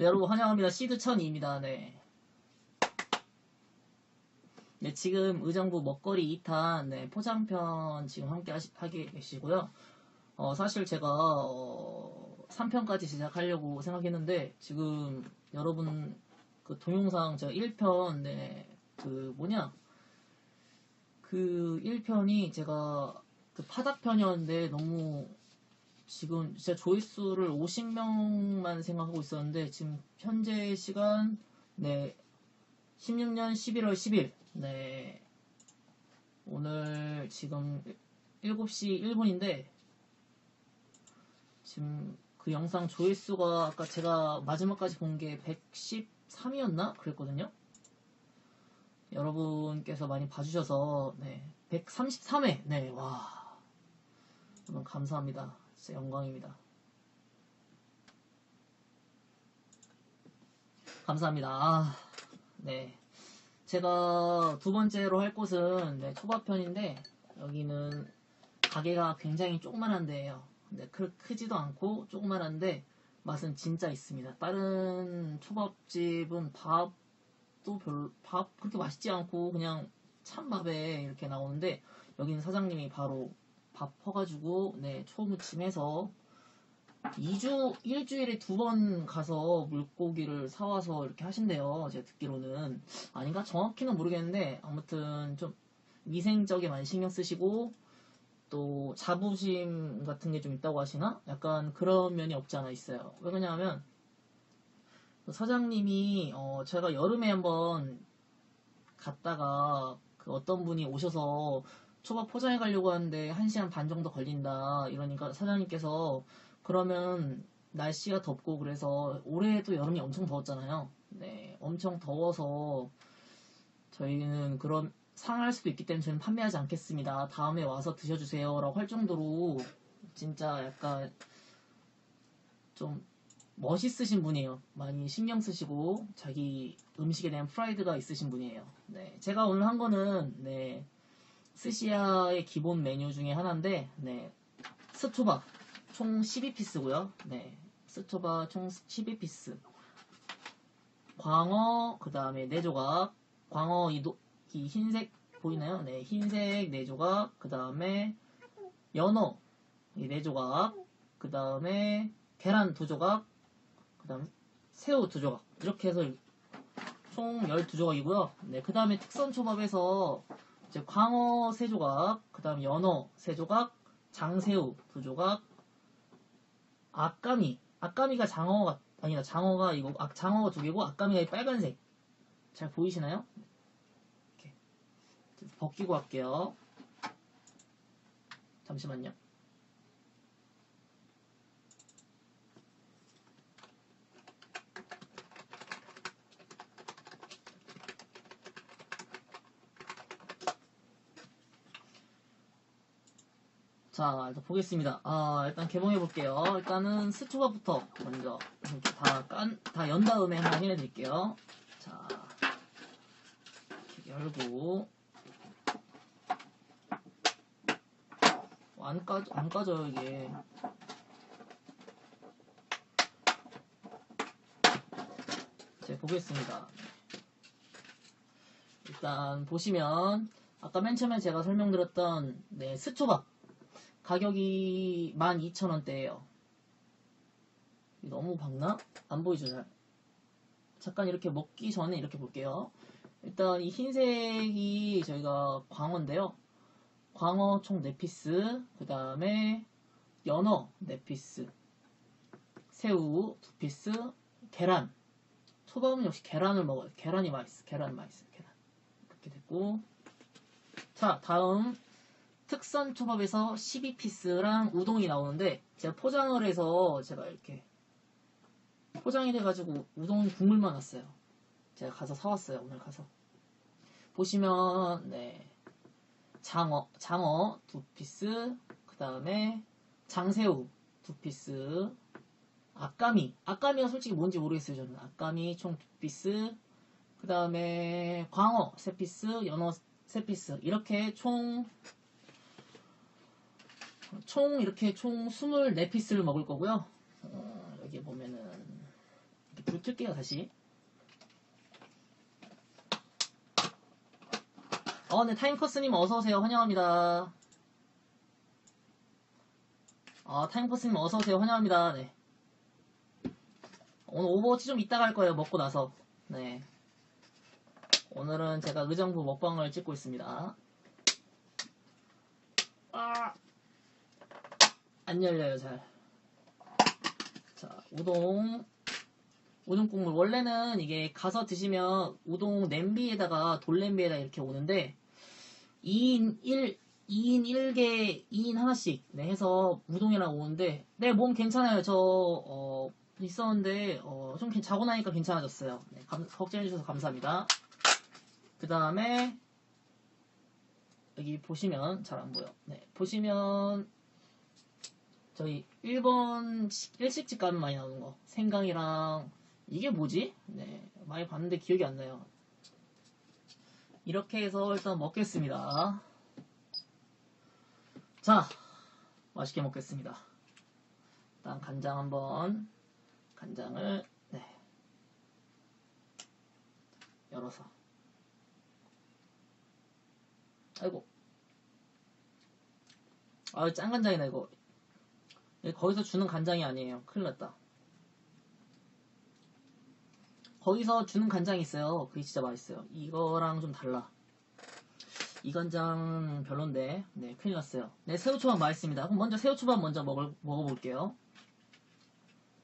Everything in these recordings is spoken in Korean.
네, 여러분 환영합니다. 시드 1002입니다. 네. 네, 지금 의정부 먹거리 2탄 네, 포장편 지금 함께 하시, 하게 계시고요. 어, 사실 제가 어, 3편까지 제작하려고 생각했는데 지금 여러분 그 동영상 제가 1편 네, 그 뭐냐 그 1편이 제가 그 파닥편이었는데 너무 지금 진짜 조회수를 50명만 생각하고 있었는데 지금 현재 시간 네 16년 11월 10일 네 오늘 지금 7시 1분인데 지금 그 영상 조회수가 아까 제가 마지막까지 본 게 113이었나 그랬거든요. 여러분께서 많이 봐주셔서 네 133회 네와 감사합니다. 영광입니다. 감사합니다. 아, 네. 제가 두 번째로 할 곳은 네, 초밥편인데 여기는 가게가 굉장히 조그만한 데예요. 근데 크, 크지도 않고 조그만한데 맛은 진짜 있습니다. 다른 초밥집은 밥도 별, 밥 그렇게 맛있지 않고 그냥 찬밥에 이렇게 나오는데 여기는 사장님이 바로 밥 퍼가지고 네 초무침해서 2주 일주일에 두 번 가서 물고기를 사와서 이렇게 하신대요. 제가 듣기로는 아닌가 정확히는 모르겠는데 아무튼 좀 위생적에 많이 신경 쓰시고 또 자부심 같은 게 좀 있다고 하시나? 약간 그런 면이 없지 않아 있어요. 왜 그러냐면 사장님이 어 제가 여름에 한번 갔다가 그 어떤 분이 오셔서 초밥 포장해 가려고 하는데 1시간 반 정도 걸린다 이러니까 사장님께서 그러면 날씨가 덥고 그래서 올해도 여름이 엄청 더웠잖아요. 네, 엄청 더워서 저희는 그런 상할 수도 있기 때문에 저는 판매하지 않겠습니다. 다음에 와서 드셔주세요라고 할 정도로 진짜 약간 좀 멋있으신 분이에요. 많이 신경 쓰시고 자기 음식에 대한 프라이드가 있으신 분이에요. 네, 제가 오늘 한 거는 네, 스시야의 기본 메뉴 중에 하나인데 네, 스토바 총 12피스고요. 네, 스토바 총 12피스. 광어 그 다음에 4조각. 광어 이, 도, 이 흰색 보이나요? 네, 흰색 4조각. 그 다음에 연어 이 4조각. 그 다음에 계란 2조각. 그 다음에 새우 2조각. 이렇게 해서 총 12조각이고요. 네, 그 다음에 특선 초밥에서 이제 광어 3조각 그 다음에 연어 3조각 장새우 2조각 악가미 악가미가 장어가 아니다 장어가 이거 아, 장어가 두 개고 악가미가 이 빨간색 잘 보이시나요? 이렇게 벗기고 할게요. 잠시만요. 자, 일단 보겠습니다. 아, 일단 개봉해 볼게요. 일단은 스투바부터 먼저 이렇게 다 깐, 다 연 다음에 한번 확인해 드릴게요. 자, 이렇게 열고. 어, 안 까, 안 까져요, 이게. 자, 보겠습니다. 일단 보시면, 아까 맨 처음에 제가 설명드렸던, 네, 스투밥. 가격이 12,000원대예요. 너무 밝나? 안 보이죠, 잘? 잠깐 이렇게 먹기 전에 이렇게 볼게요. 일단 이 흰색이 저희가 광어인데요. 광어 총 4피스, 그 다음에 연어 4피스, 새우 2피스, 계란. 초밥은 역시 계란을 먹어요. 계란이 맛있어. 계란 맛있어. 계란. 이렇게 됐고. 자, 다음 특선 초밥에서 12피스랑 우동이 나오는데 제가 포장을 해서 제가 이렇게 포장이 돼가지고 우동 국물만 왔어요. 제가 가서 사왔어요. 오늘 가서 보시면 네 장어 장어 두 피스 그 다음에 장새우 두 피스 아까미 아까미가 솔직히 뭔지 모르겠어요. 저는 아까미 총 두 피스 그 다음에 광어 세 피스 연어 세 피스 이렇게 총 총 이렇게 총 24피스를 먹을 거고요. 어, 여기 보면은 불 켤게요, 다시. 어, 네, 타임커스님 어서오세요. 환영합니다. 아, 타임커스님 어서오세요. 환영합니다. 네. 오늘 오버워치 좀 이따가 할 거예요. 먹고 나서. 네. 오늘은 제가 의정부 먹방을 찍고 있습니다. 아! 안 열려요, 잘. 자, 우동. 우동 국물. 원래는 이게 가서 드시면 우동 냄비에다가 돌냄비에다 이렇게 오는데, 2인 1, 2인 1개, 2인 하나씩, 네, 해서 우동이랑 오는데, 네, 몸 괜찮아요. 저, 어, 있었는데, 어, 좀 괜- 자고 나니까 괜찮아졌어요. 네, 감- 걱정해주셔서 감사합니다. 그 다음에, 여기 보시면, 잘 안 보여. 네, 보시면, 저희 1번 일식집 가면 많이 나오는 거. 생강이랑, 이게 뭐지? 네, 많이 봤는데 기억이 안 나요. 이렇게 해서 일단 먹겠습니다. 자, 맛있게 먹겠습니다. 일단 간장 한번, 간장을, 네. 열어서. 아이고. 아, 짠 간장이다, 이거. 이거 거기서 주는 간장이 아니에요. 큰일 났다. 거기서 주는 간장이 있어요. 그게 진짜 맛있어요. 이거랑 좀 달라. 이 간장 별론데, 네, 큰일 났어요. 네, 새우초밥 맛있습니다. 그럼 먼저 새우초밥 먼저 먹을, 먹어볼게요.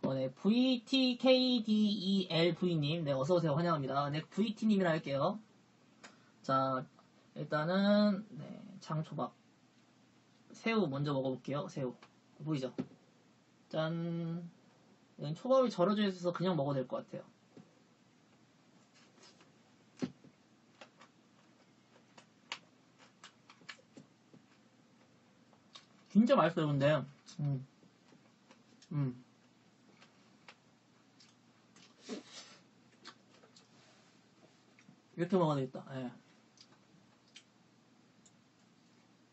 어, 네, VTKDELV님, 네, 어서오세요. 환영합니다. 네, VT님이라 할게요. 자, 일단은, 네, 장초밥. 새우 먼저 먹어볼게요. 새우. 보이죠? 짠. 초밥이 절여져 있어서 그냥 먹어도 될 것 같아요. 진짜 맛있어요, 근데. 음. 음. 이렇게 먹어야 되겠다. 예.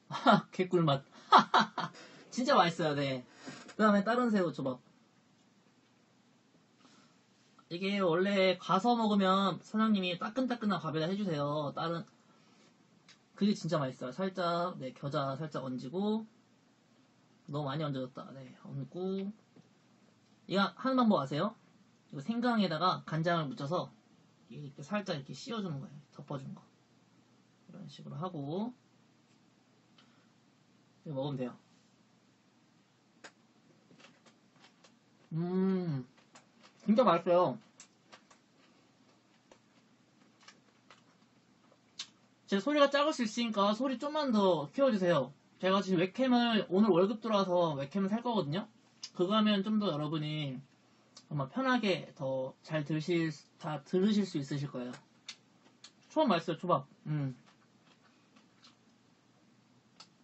하, 개꿀맛. 진짜 맛있어요, 네. 그 다음에 다른 새우 초밥. 이게 원래 가서 먹으면 사장님이 따끈따끈한 밥에다 해주세요. 다른, 그게 진짜 맛있어요. 살짝, 네, 겨자 살짝 얹고, 너무 많이 얹어졌다. 네, 얹고. 이거 하는 방법 아세요? 이거 생강에다가 간장을 묻혀서 이렇게 살짝 이렇게 씌워주는 거예요. 덮어주는 거. 이런 식으로 하고 먹으면 돼요. 음, 진짜 맛있어요. 제 소리가 작을 수 있으니까 소리 좀만 더 키워주세요. 제가 지금 웹캠을 오늘 월급 들어와서 웹캠을 살 거거든요. 그거 하면 좀 더 여러분이 아마 편하게 더 잘 들으실 다 들으실 수 있으실 거예요. 초밥 맛있어요, 초밥. 음.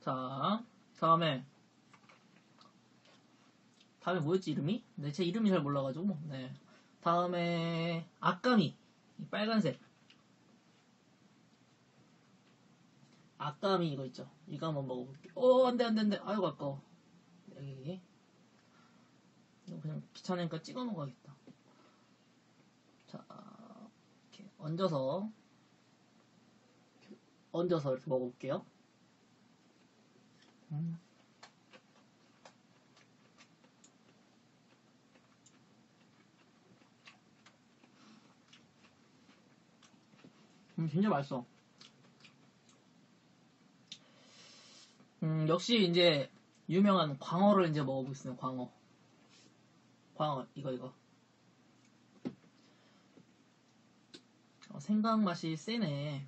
자, 다음에 다음에 뭐였지 이름이? 네, 제 이름이 잘 몰라가지고. 네. 다음에 아까미 이 빨간색 아까미 이거 있죠. 이거 한번 먹어볼게요. 오 안돼 안돼 안돼. 아이고 아까워. 여기 이거 그냥 귀찮으니까 찍어 먹어야겠다. 자 이렇게 얹어서 얹어서 이렇게 먹어볼게요. 음. 음, 진짜 맛있어. 음, 역시 이제 유명한 광어를 이제 먹어보겠습니다. 광어. 광어, 이거, 이거. 어, 생강 맛이 세네.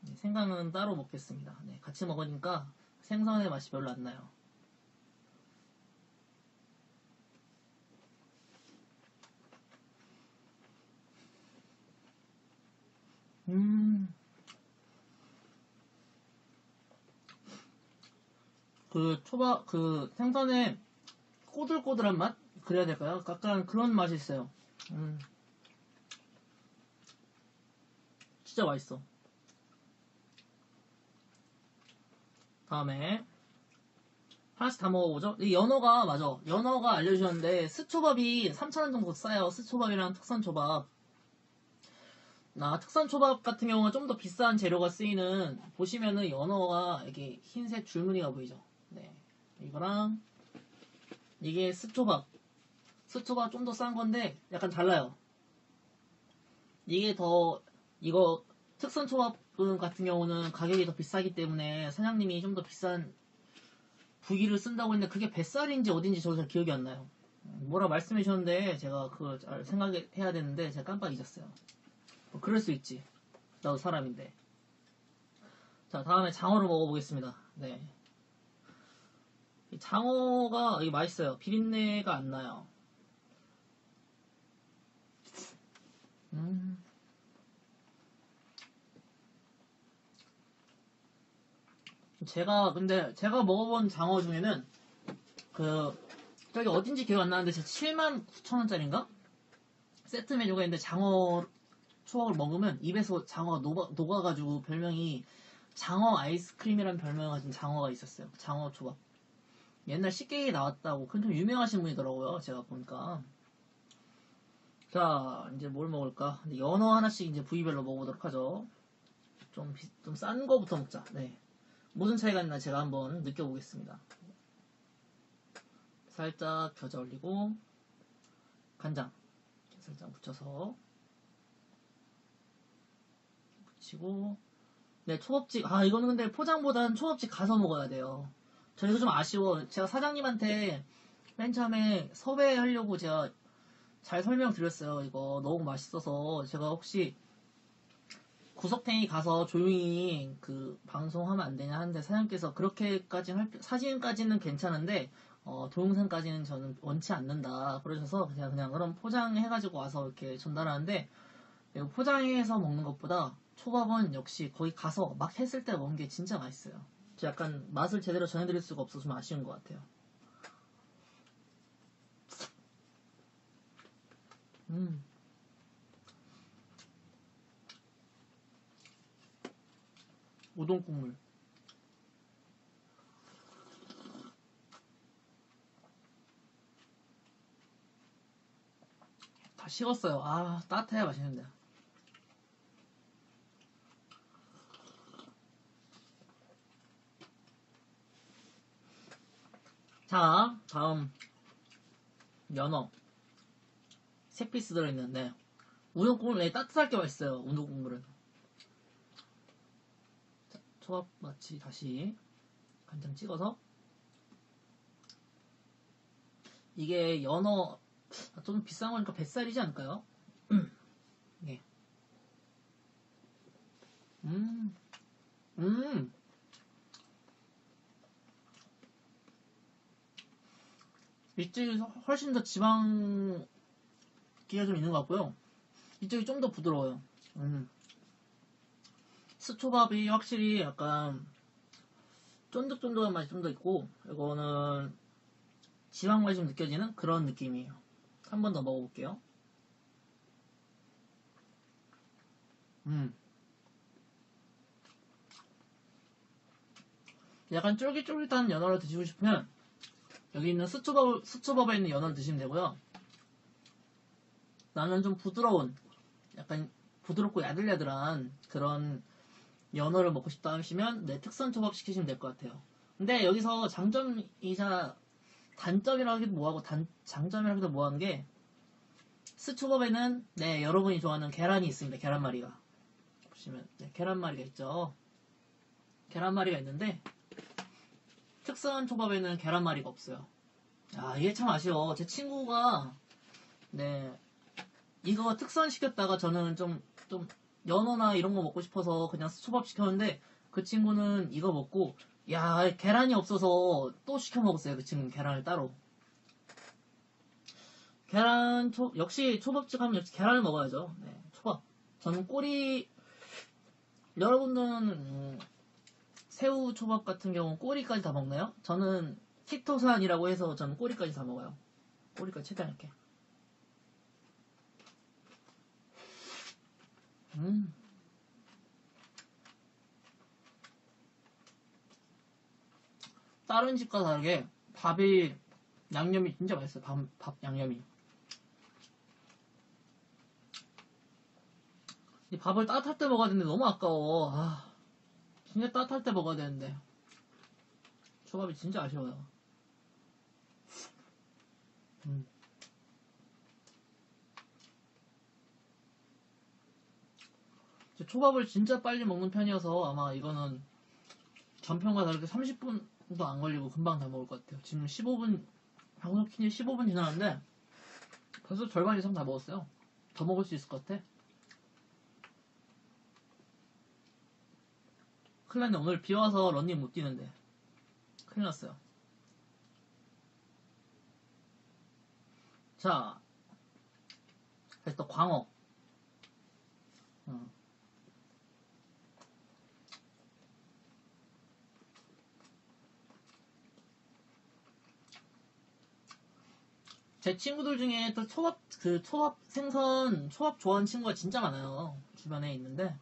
네, 생강은 따로 먹겠습니다. 네, 같이 먹으니까 생선의 맛이 별로 안 나요. 음. 그 초밥 그 생선의 꼬들꼬들한 맛 그래야 될까요? 약간 그런 맛이 있어요. 음. 진짜 맛있어. 다음에 하나씩 다 먹어보죠. 이 연어가 맞아. 연어가 알려주셨는데 스초밥이 3,000원 정도 싸요. 스초밥이랑 특선초밥. 나 특선초밥 같은 경우는 좀 더 비싼 재료가 쓰이는 보시면은 연어가 이게 흰색 줄무늬가 보이죠. 네. 이거랑 이게 스초밥. 스초밥 좀 더 싼 건데 약간 달라요. 이게 더 이거 특선 초밥 같은 경우는 가격이 더 비싸기 때문에 사장님이 좀 더 비싼 부위를 쓴다고 했는데 그게 뱃살인지 어딘지 저도 잘 기억이 안 나요. 뭐라 말씀해 주셨는데 제가 그걸 잘 생각해야 되는데 제가 깜빡 잊었어요. 뭐 그럴 수 있지. 나도 사람인데. 자, 다음에 장어를 먹어보겠습니다. 네. 이 장어가 이게 맛있어요. 비린내가 안 나요. 음. 제가 근데 제가 먹어본 장어 중에는 그 저기 어딘지 기억 안 나는데 7만 9천 원짜리인가 세트 메뉴가 있는데 장어 초밥을 먹으면 입에서 장어가 녹아, 녹아가지고 별명이 장어 아이스크림이라는 별명을 가진 장어가 있었어요. 장어 초밥. 옛날 식객이 나왔다고 큰 좀 유명하신 분이더라고요. 제가 보니까. 자, 이제 뭘 먹을까? 연어 하나씩 이제 부위별로 먹어보도록 하죠. 좀, 좀싼 거부터 먹자. 네. 무슨 차이가 있나 제가 한번 느껴보겠습니다. 살짝 겨자 올리고, 간장. 살짝 묻혀서, 붙이고, 네, 초밥집. 아, 이거는 근데 포장보다는 초밥집 가서 먹어야 돼요. 저 이거 좀 아쉬워. 제가 사장님한테 맨 처음에 섭외하려고 제가 잘 설명드렸어요. 이거 너무 맛있어서 제가 혹시 구석탱이 가서 조용히 그 방송하면 안 되냐 하는데 사장님께서 그렇게까지는 할, 사진까지는 괜찮은데 어, 동영상까지는 저는 원치 않는다 그러셔서 그냥 그냥 그럼 포장해가지고 와서 이렇게 전달하는데 이거 포장해서 먹는 것보다 초밥은 역시 거기 가서 막 했을 때 먹는 게 진짜 맛있어요. 저 약간 맛을 제대로 전해드릴 수가 없어서 좀 아쉬운 것 같아요. 음. 우동 국물. 다 식었어요. 아, 따뜻해야 맛있는데. 자, 다음. 연어. 세 피스 들어있는데, 우동 국물, 네, 따뜻할 게 맛있어요. 우동 국물은. 자, 초밥 마치 다시 간장 찍어서. 이게 연어, 아, 좀 비싼 거니까 뱃살이지 않을까요? 예. 음, 음. 이쪽이 훨씬 더 지방기가 좀 있는 것 같고요. 이쪽이 좀 더 부드러워요. 음. 스초밥이 확실히 약간 쫀득쫀득한 맛이 좀 더 있고 이거는 지방 맛이 좀 느껴지는 그런 느낌이에요. 한 번 더 먹어볼게요. 음. 약간 쫄깃쫄깃한 연어를 드시고 싶으면 여기 있는 수초밥, 수초밥에 있는 연어를 드시면 되고요. 나는 좀 부드러운, 약간 부드럽고 야들야들한 그런 연어를 먹고 싶다 하시면 네, 특선 초밥 시키시면 될 것 같아요. 근데 여기서 장점이자 단점이라 하기도 뭐하고 단, 장점이라 하기도 뭐한 게 스초밥에는 네 여러분이 좋아하는 계란이 있습니다. 계란말이가 보시면 네, 계란말이가 있죠. 계란말이가 있는데 특선 초밥에는 계란말이가 없어요. 아, 이게 참 아쉬워. 제 친구가, 네, 이거 특선 시켰다가 저는 좀, 좀, 연어나 이런 거 먹고 싶어서 그냥 초밥 시켰는데, 그 친구는 이거 먹고, 야, 계란이 없어서 또 시켜 먹었어요. 그 친구는 계란을 따로. 계란, 초, 역시 초밥집 하면 역시 계란을 먹어야죠. 네, 초밥. 저는 꼬리, 여러분들은, 음, 새우 초밥 같은 경우는 꼬리까지 다 먹나요? 저는 키토산이라고 해서 저는 꼬리까지 다 먹어요. 꼬리까지 최대한 이렇게. 음. 다른 집과 다르게 밥이 양념이 진짜 맛있어요. 밥, 밥 양념이. 이 밥을 따뜻할 때 먹어야 되는데 너무 아까워. 아, 진짜 따뜻할 때 먹어야 되는데. 초밥이 진짜 아쉬워요. 음. 제 초밥을 진짜 빨리 먹는 편이어서 아마 이거는 전편과 다르게 30분도 안 걸리고 금방 다 먹을 것 같아요. 지금 15분, 방송 킨지 15분 지났는데 벌써 절반 이상 다 먹었어요. 더 먹을 수 있을 것 같아. 큰일 났네. 오늘 비 와서 런닝 못 뛰는데. 큰일 났어요. 자, 그래서 또 광어. 음. 제 친구들 중에 또 초밥, 그 초밥 생선, 초밥 좋아하는 친구가 진짜 많아요. 주변에 있는데.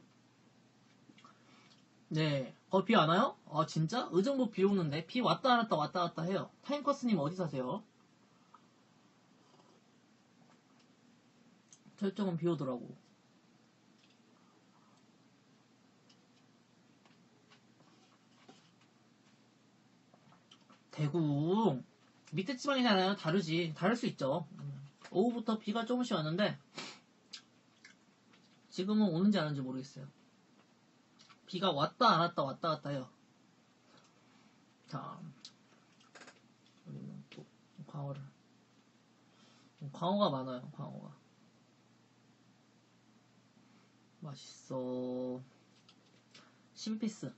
네. 어, 비 안 와요? 아, 진짜? 의정부 비 오는데? 비 왔다 안 왔다 왔다 갔다 해요. 타임커스님 어디 사세요? 철저은 비 오더라고. 대구. 밑에 지방이잖아요. 다르지. 다를 수 있죠. 음. 오후부터 비가 조금씩 왔는데, 지금은 오는지 안 오는지 모르겠어요. 비가 왔다 안 왔다 왔다 갔다 해요. 자, 여기는 또 광어를. 광어가 많아요. 광어가. 맛있어. 12피스.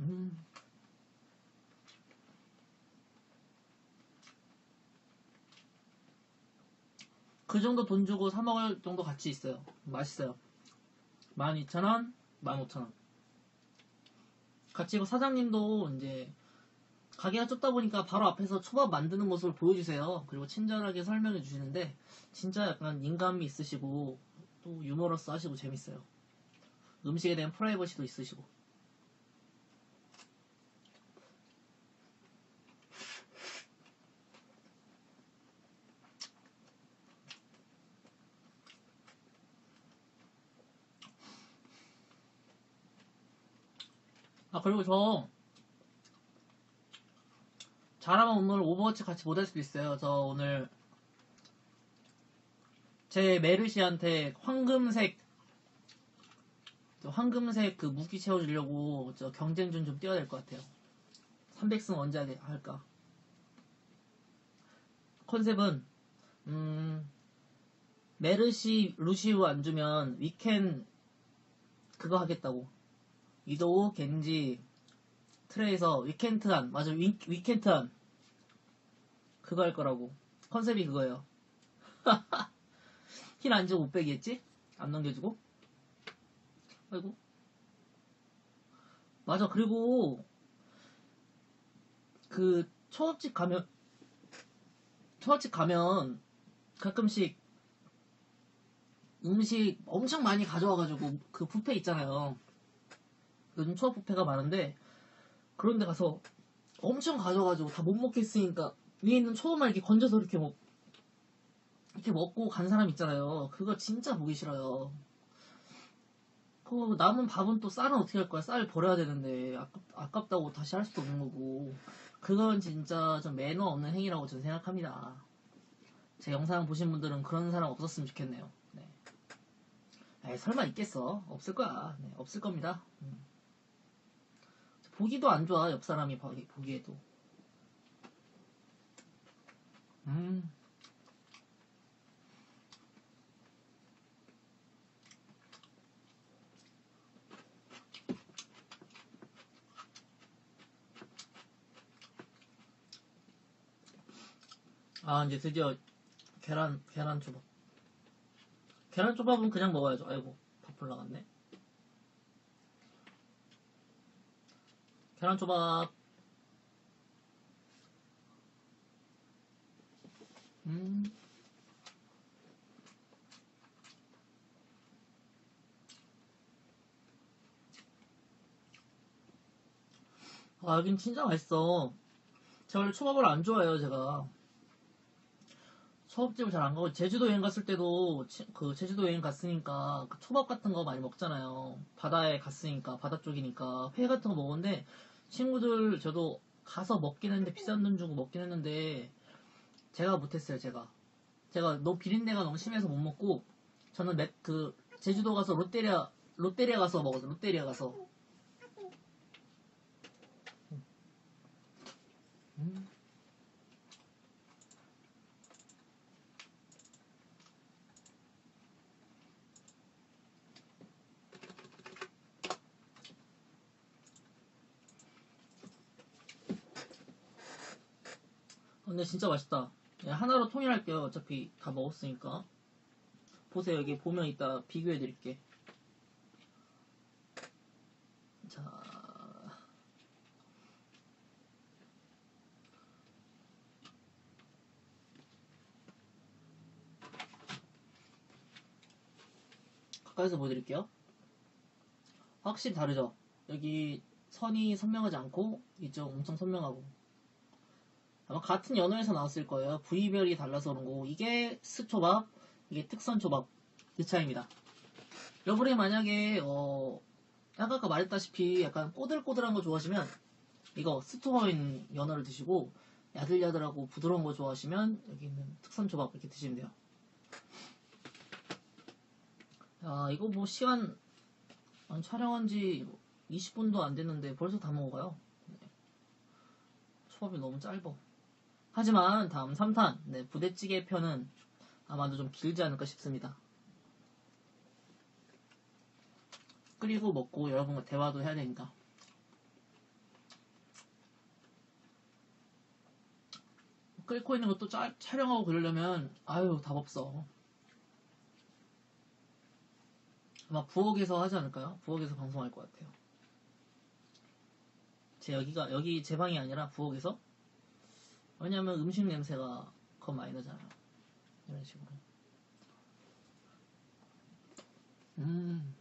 음. 그 정도 돈 주고 사 먹을 정도 가치 있어요. 맛있어요. 12,000원, 15,000원. 같이 그 사장님도 이제 가게가 좁다 보니까 바로 앞에서 초밥 만드는 모습을 보여주세요. 그리고 친절하게 설명해 주시는데 진짜 약간 인간미 있으시고 또 유머러스 하시고 재밌어요. 음식에 대한 프라이버시도 있으시고. 그리고 저 잘하면 오늘 오버워치 같이 못할 수도 있어요. 저 오늘 제 메르시한테 황금색 저 황금색 그 무기 채워주려고 저 경쟁전 좀 뛰어야 될 것 같아요. 300승 언제 할까? 컨셉은 음 메르시 루시우 안 주면 위켄 그거 하겠다고 이도우 겐지 트레이서 위켄트한 맞아 위, 위켄트한. 그거 할 거라고. 컨셉이 그거예요. 힐안 주고 못 빼기 했지? 안 넘겨주고? 아이고. 맞아 그리고 그 초밥집 가면 초밥집 가면 가끔씩 음식 엄청 많이 가져와가지고 그 뷔페 있잖아요 요즘 초밥 뷔페가 많은데 그런 데 가서 엄청 가져가지고 다 못 먹겠으니까 위에 있는 초밥만 이렇게 건져서 이렇게 먹 이렇게 먹고 간 사람 있잖아요. 그거 진짜 보기 싫어요. 그 남은 밥은 또 쌀은 어떻게 할 거야? 쌀 버려야 되는데 아깝, 아깝다고 다시 할 수도 없는 거고 그건 진짜 좀 매너 없는 행위라고 저는 생각합니다. 제 영상 보신 분들은 그런 사람 없었으면 좋겠네요. 네. 에이, 설마 있겠어? 없을 거야. 네, 없을 겁니다. 음. 보기도 안 좋아 옆 사람이 보기, 보기에도. 음. 아 이제 드디어 계란 계란 초밥. 계란 초밥은 그냥 먹어야죠. 아이고 밥 올라갔네. 계란 초밥. 음. 아, 여긴 진짜 맛있어. 제가 원래 초밥을 안 좋아해요, 제가. 초밥집을 잘 안 가고, 제주도 여행 갔을 때도, 치- 그, 제주도 여행 갔으니까, 그 초밥 같은 거 많이 먹잖아요. 바다에 갔으니까, 바다 쪽이니까, 회 같은 거 먹었는데, 친구들, 저도 가서 먹긴 했는데, 비싼 돈 주고 먹긴 했는데, 제가 못했어요, 제가. 제가 너무 비린내가 너무 심해서 못 먹고, 저는 맥, 그, 제주도 가서 롯데리아, 롯데리아 가서 먹었어요, 롯데리아 가서. 음. 근데 진짜 맛있다. 그냥 하나로 통일할게요. 어차피 다 먹었으니까. 보세요. 여기 보면 이따 비교해 드릴게. 자. 가까이서 보여드릴게요. 확실히 다르죠? 여기 선이 선명하지 않고 이쪽 엄청 선명하고 아마 같은 연어에서 나왔을 거예요. 부위별이 달라서 그런 거고 이게 스초밥, 이게 특선초밥 그 차이입니다. 여러분이 만약에 어 아까 아까 말했다시피 약간 꼬들꼬들한 거 좋아하시면 이거 스토어인 연어를 드시고 야들야들하고 부드러운 거 좋아하시면 여기 있는 특선초밥 이렇게 드시면 돼요. 야 이거 뭐 시간 한 촬영한 지 20분도 안 됐는데 벌써 다 먹어가요. 네. 초밥이 너무 짧어. 하지만 다음 3탄 네, 부대찌개 편은 아마도 좀 길지 않을까 싶습니다. 끓이고 먹고 여러분과 대화도 해야 되니까. 끓고 있는 것도 짜- 촬영하고 그러려면 아유 답 없어. 아마 부엌에서 하지 않을까요? 부엌에서 방송할 것 같아요. 제 여기가 여기 제 방이 아니라 부엌에서 왜냐면 음식 냄새가 겁 많이 나잖아요. 이런 식으로. 음.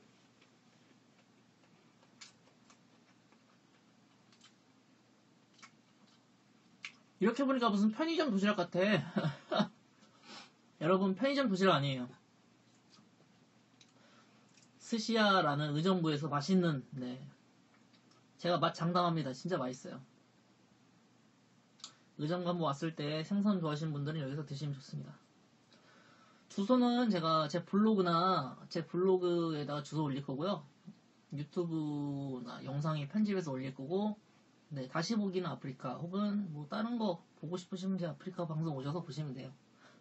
이렇게 보니까 무슨 편의점 도시락 같아. 여러분 편의점 도시락 아니에요. 스시야라는 의정부에서 맛있는 네. 제가 맛 장담합니다. 진짜 맛있어요. 의정 간부 왔을 때 생선 좋아하시는 분들은 여기서 드시면 좋습니다. 주소는 제가 제 블로그나 제 블로그에다가 주소 올릴 거고요. 유튜브나 영상에 편집해서 올릴 거고 네, 다시 보기는 아프리카 혹은 뭐 다른 거 보고 싶으시면 제 아프리카 방송 오셔서 보시면 돼요.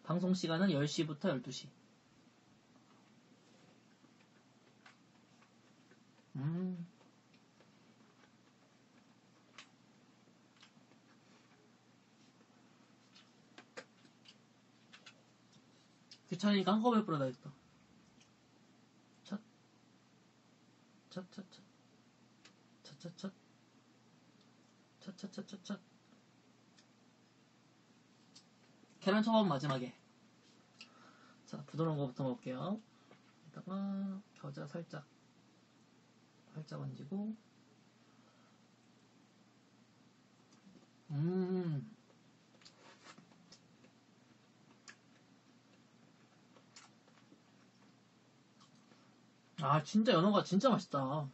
방송 시간은 10시부터 12시. 음. 귀찮으니까 한꺼번에 뿌려다겠다. 찻. 찻, 찻, 찻. 찻, 찻, 찻. 찻, 찻, 찻, 찻, 찻. 계란 초밥 마지막에. 자, 부드러운 거부터 먹을게요. 이따가 겨자 살짝. 살짝 얹고. 음. 아, 진짜 연어가 진짜 맛있다.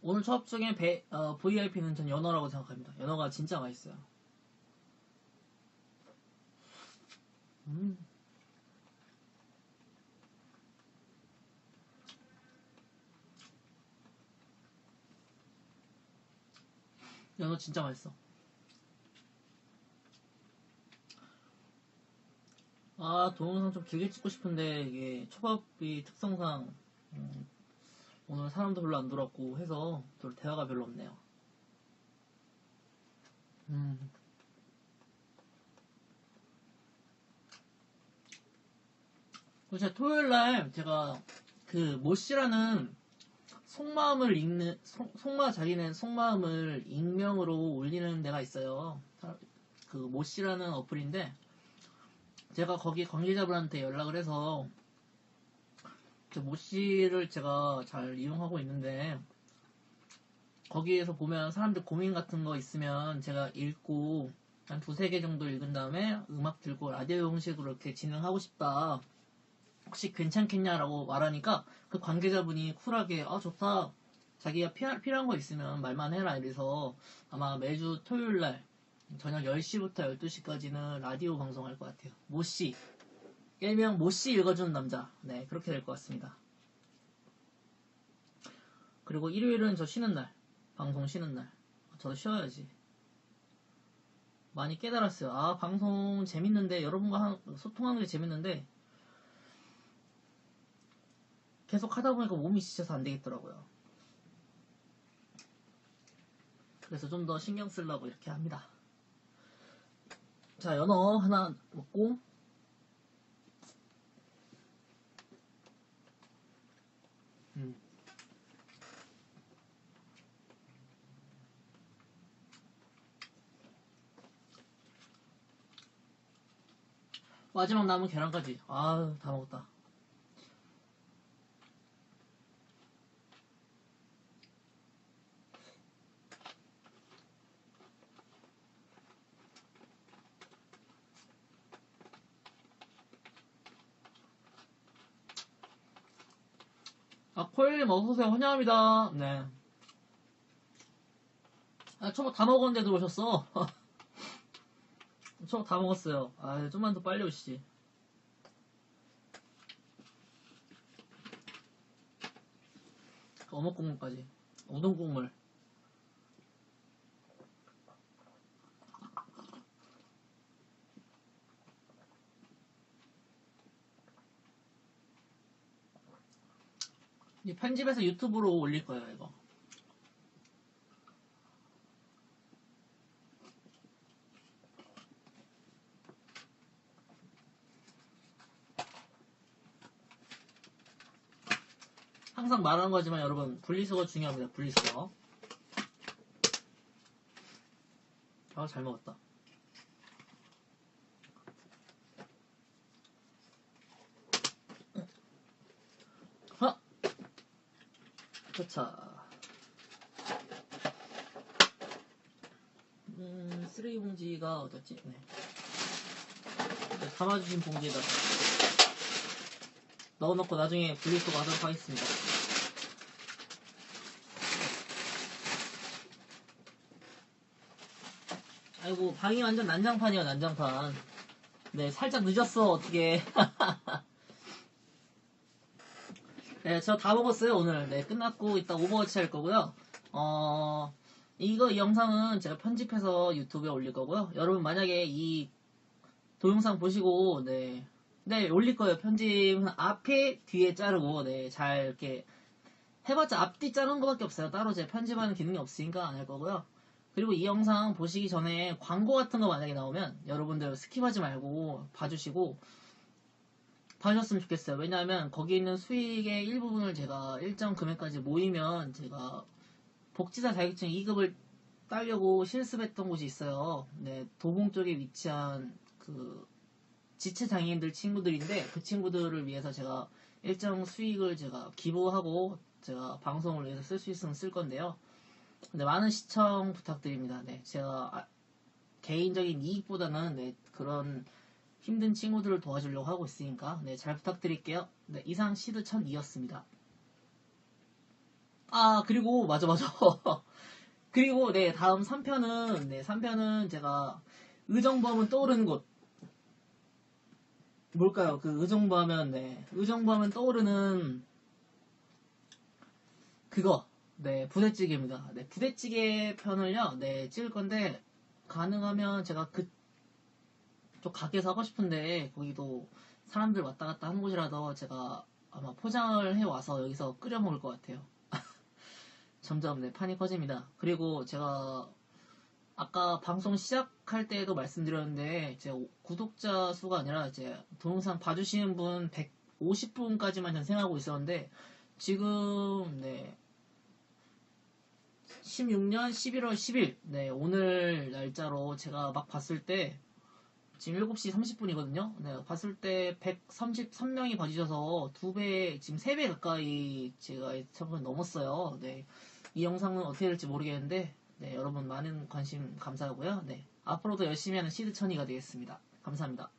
오늘 초밥 중에 배, 어, VIP는 전 연어라고 생각합니다. 연어가 진짜 맛있어요. 음. 연어 진짜 맛있어. 아, 동영상 좀 길게 찍고 싶은데, 이게 초밥이 특성상, 음, 오늘 사람도 별로 안 들어왔고 해서, 또 대화가 별로 없네요. 음. 제가 토요일 날 제가 그 모씨라는 속마음을 읽는 속, 속마 자기는 속마음을 익명으로 올리는 데가 있어요. 그 모씨라는 어플인데 제가 거기 관계자분한테 연락을 해서 그 모씨를 제가 잘 이용하고 있는데 거기에서 보면 사람들 고민 같은 거 있으면 제가 읽고 한 두세 개 정도 읽은 다음에 음악 들고 라디오 형식으로 이렇게 진행하고 싶다. 혹시 괜찮겠냐라고 말하니까 그 관계자분이 쿨하게 아 좋다. 자기가 필요한 거 있으면 말만 해라 이래서 아마 매주 토요일 날 저녁 10시부터 12시까지는 라디오 방송할 것 같아요. 모씨. 일명 모씨 읽어주는 남자. 네, 그렇게 될 것 같습니다. 그리고 일요일은 저 쉬는 날. 방송 쉬는 날. 저도 쉬어야지. 많이 깨달았어요. 아, 방송 재밌는데, 여러분과 한- 소통하는 게 재밌는데, 계속 하다 보니까 몸이 지쳐서 안 되겠더라고요. 그래서 좀 더 신경 쓰려고 이렇게 합니다. 자, 연어 하나 먹고, 음. 마지막 남은 계란까지. 아유, 다 먹었다. 아, 코엘님 어서오세요. 환영합니다. 네. 아, 초밥 다 먹었는데 들어오셨어. 초밥 다 먹었어요. 아, 좀만 더 빨리 오시지. 어묵 국물까지. 우동 국물. 편집해서 유튜브로 올릴 거예요, 이거. 항상 말하는 거지만 여러분, 분리수거 중요합니다, 분리수거. 아, 잘 먹었다. 하! 그차. 음, 쓰레기 봉지가 어딨지? 네. 네, 담아주신 봉지에다가 넣어놓고 나중에 분리수거 하도록 하겠습니다. 아이고, 방이 완전 난장판이야, 난장판. 네, 살짝 늦었어, 어떻게. 네, 저 다 먹었어요, 오늘. 네, 끝났고, 이따 오버워치 할 거고요. 어, 이거 이 영상은 제가 편집해서 유튜브에 올릴 거고요. 여러분, 만약에 이 동영상 보시고, 네, 네, 올릴 거예요. 편집은 앞에, 뒤에 자르고, 네, 잘 이렇게 해봤자 앞뒤 자르는 거밖에 없어요. 따로 제 편집하는 기능이 없으니까 안 할 거고요. 그리고 이 영상 보시기 전에 광고 같은 거 만약에 나오면 여러분들 스킵하지 말고 봐주시고 봐주셨으면 좋겠어요. 왜냐하면 거기 있는 수익의 일부분을 제가 일정 금액까지 모이면 제가 복지사 자격증 2급을 따려고 실습했던 곳이 있어요. 네, 도봉 쪽에 위치한 그 지체 장애인들 친구들인데 그 친구들을 위해서 제가 일정 수익을 제가 기부하고 제가 방송을 위해서 쓸 수 있으면 쓸 건데요. 근데 많은 시청 부탁드립니다. 네, 제가 아- 개인적인 이익보다는 네, 그런 힘든 친구들을 도와주려고 하고 있으니까 네, 잘 부탁드릴게요. 네, 이상 시드 1002였습니다. 아, 그리고 맞아 맞아. 그리고 네, 다음 3편은 네, 3편은 제가 의정부하면 떠오르는 곳 뭘까요? 그 의정부하면 네, 의정부하면 떠오르는 그거 네, 부대찌개입니다. 네, 부대찌개 편을요, 네, 찍을 건데, 가능하면 제가 그, 쪽 가게에서 하고 싶은데, 거기도 사람들 왔다 갔다 하는 곳이라서 제가 아마 포장을 해와서 여기서 끓여 먹을 것 같아요. 점점, 네, 판이 커집니다. 그리고 제가, 아까 방송 시작할 때에도 말씀드렸는데, 제 구독자 수가 아니라, 이제, 동영상 봐주시는 분 150분까지만 전생하고 있었는데, 지금, 네, 16년 11월 10일, 네, 오늘 날짜로 제가 막 봤을 때, 지금 7시 30분이거든요. 네, 봤을 때 133명이 봐주셔서 두 배, 지금 세 배 가까이 제가 처음에 넘었어요. 네. 이 영상은 어떻게 될지 모르겠는데 네, 여러분 많은 관심 감사하고요. 네, 앞으로도 열심히 하는 시드천이가 되겠습니다. 감사합니다.